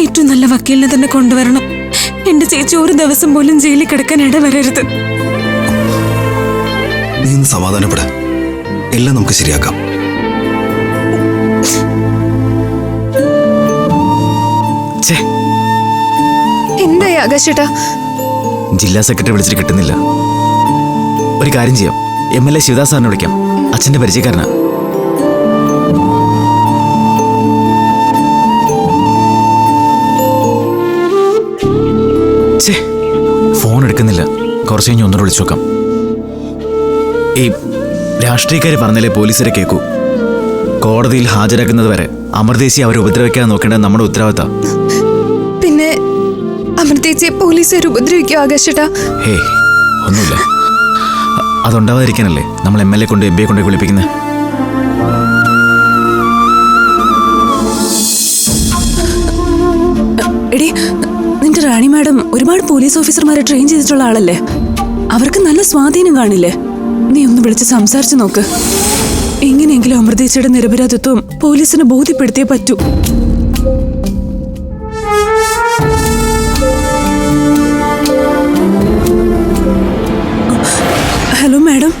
ഏറ്റവും നല്ല വക്കീലിനെ തന്നെ കൊണ്ടുവരണം. എന്റെ ചേച്ചി ഒരു ദിവസം പോലും ജയിലിൽ കിടക്കാൻ ഇടവരരുത്. നീ ഒന്ന് സമാധാനപ്പെട. എല്ലാം നമുക്ക് ശരിയാക്കാം. എന്തായി ആകാശേട്ടാ? ജില്ലാ സെക്രട്ടറി വിളിച്ചിട്ട് കിട്ടുന്നില്ല. ഒരു കാര്യം ചെയ്യാം. എം എൽ എ ശിവദാസ് സാറിനെ വിളിക്കാം. അച്ഛന്റെ പരിചയക്കാരനാ. ഫോൺ എടുക്കുന്നില്ല. കുറച്ച് കഴിഞ്ഞ് ഒന്നുകൂടെ വിളിച്ചു നോക്കാം ഈ രാഷ്ട്രീയക്കാർ പറഞ്ഞാലേ പോലീസിനെ കേൾക്കൂ കോടതിയിൽ ഹാജരാക്കുന്നത് വരെ അമൃതേശി അവരെ ഉപദ്രവിക്കാൻ നോക്കേണ്ടത് നമ്മുടെ ഉത്തരവാദിത്ത. പിന്നെ അമൃതേച്ചിയെ പോലീസുകാർ ഉപദ്രവിക്കോ ആകാശേട്ടാ? ഹേ ഒന്നുമില്ല. അതുണ്ടാവാതിരിക്കാനല്ലേ നമ്മൾ എം എൽ എ കൊണ്ട് എം പിയെ കൊണ്ട് വിളിപ്പിക്കുന്നത് എടി ഡോക്ടർ റാണി മാഡം ഒരുപാട് പോലീസ് ഓഫീസർമാരെ ട്രെയിൻ ചെയ്തിട്ടുള്ള ആളല്ലേ? അവർക്ക് നല്ല സ്വാധീനം കാണില്ലേ? നീ ഒന്ന് വിളിച്ച് സംസാരിച്ചു നോക്ക്. എങ്ങനെയെങ്കിലും അമൃതേച്ചയുടെ നിരപരാധിത്വം പോലീസിന് ബോധ്യപ്പെടുത്തിയേ പറ്റൂ. Hello madam.